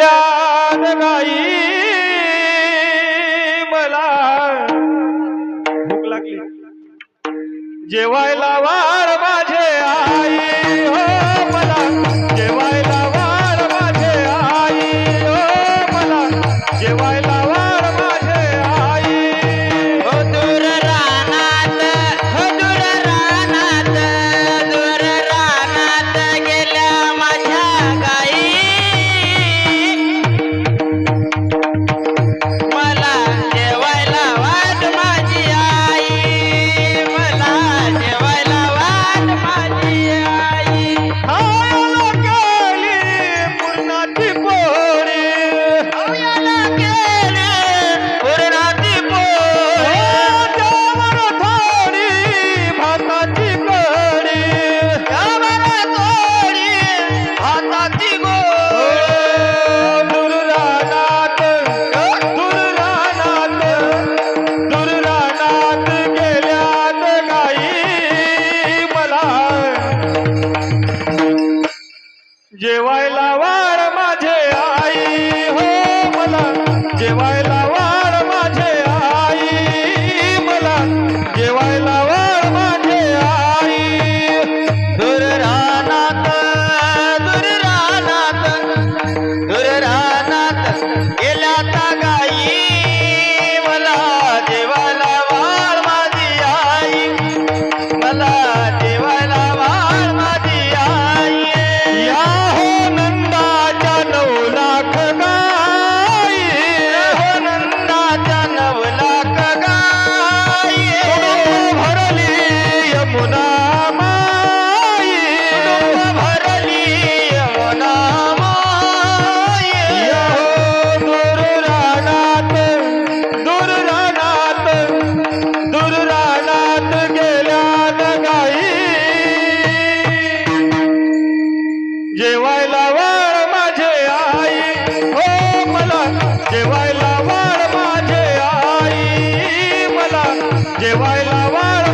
गेल्या गाई मला भूक लागली. जेवायला वार माझे आई. जेवायला वाढ माझे आई. हो मला जेवायला वाढ माझे आई. मला जेवायला वाढ माझे आई. दूर रानात दूर रानात दूर जेवायला वाढ माझे आई. मला जेवायला वाढ